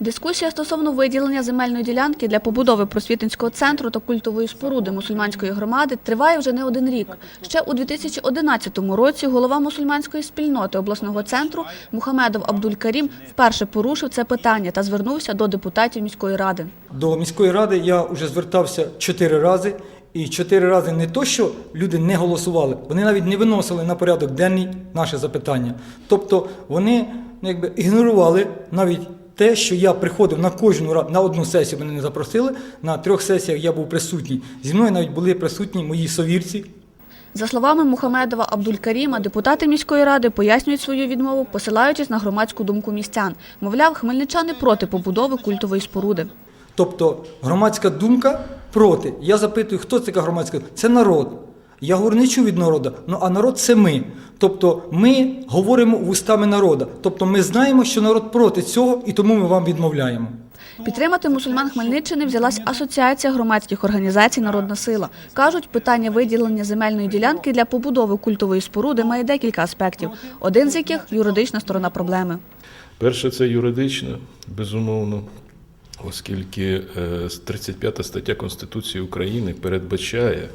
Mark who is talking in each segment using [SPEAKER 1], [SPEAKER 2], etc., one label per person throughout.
[SPEAKER 1] Дискусія стосовно виділення земельної ділянки для побудови просвітницького центру та культової споруди мусульманської громади триває вже не один рік. Ще у 2011 році голова мусульманської спільноти обласного центру Мухамедов Абдуль Карім вперше порушив це питання та звернувся до депутатів міської ради.
[SPEAKER 2] До міської ради я вже звертався чотири рази, і чотири рази не то, що люди не голосували, вони навіть не виносили на порядок денний наше запитання. Тобто вони ну, якби ігнорували навіть те, що я приходив на кожну ра- на одну сесію мене не запросили. На трьох сесіях я був присутній. Зі мною навіть були присутні мої совірці,
[SPEAKER 1] За словами Мухамедова Абдуль Каріма, депутати міської ради пояснюють свою відмову, посилаючись на громадську думку містян. Мовляв, хмельничани проти побудови культової споруди.
[SPEAKER 2] Тобто громадська думка проти. Я запитую, хто це така громадська думка? Це народ. Я говорю, не чув від народу, ну а народ це ми. Тобто ми говоримо вустами народу. Тобто ми знаємо, що народ проти цього, і тому ми вам відмовляємо.
[SPEAKER 1] Підтримати мусульман Хмельниччини взялась Асоціація громадських організацій Народна сила. Кажуть, питання виділення земельної ділянки для побудови культової споруди має декілька аспектів, один з яких юридична сторона проблеми.
[SPEAKER 3] Перше, це юридично, безумовно, оскільки е, 35 стаття Конституції України передбачає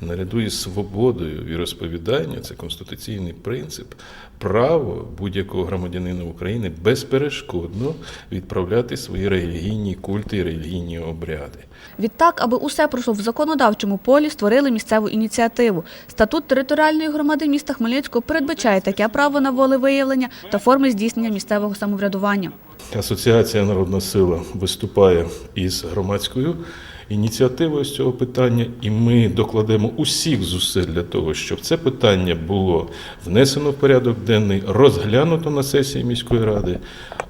[SPEAKER 3] наряду із свободою віросповідання, це конституційний принцип, право будь-якого громадянина України безперешкодно відправляти свої релігійні культи і релігійні обряди.
[SPEAKER 1] Відтак, аби усе пройшло в законодавчому полі, створили місцеву ініціативу. Статут територіальної громади міста Хмельницького передбачає таке право на волевиявлення та форми здійснення місцевого самоврядування.
[SPEAKER 3] Асоціація Народна сила виступає із громадською ініціативою з цього питання, і ми докладемо усіх зусиль для того, щоб це питання було внесено в порядок денний, розглянуто на сесії міської ради.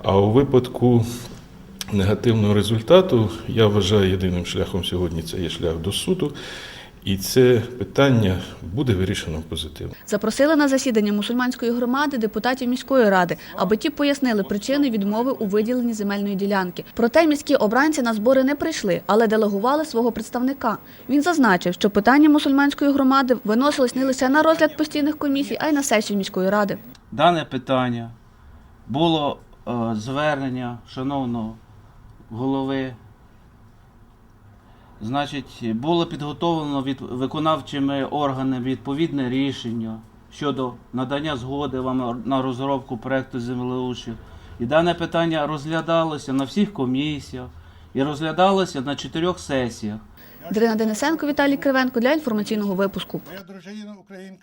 [SPEAKER 3] А у випадку негативного результату я вважаю єдиним шляхом сьогодні це є шлях до суду. І це питання буде вирішено позитивно.
[SPEAKER 1] Запросили на засідання мусульманської громади депутатів міської ради, аби ті пояснили причини відмови у виділенні земельної ділянки. Проте міські обранці на збори не прийшли, але делегували свого представника. Він зазначив, що питання мусульманської громади виносилось не лише на розгляд постійних комісій, а й на сесію міської ради.
[SPEAKER 4] дане питання було е, звернення шановного голови. Значить, було підготовлено від виконавчими органами відповідне рішення щодо надання згоди вам на розробку проекту землеучів. І дане питання розглядалося на всіх комісіях і розглядалося на чотирьох сесіях.
[SPEAKER 1] Дарина Денисенко, Віталій Кривенко для інформаційного випуску.
[SPEAKER 5] Моя дружина українка.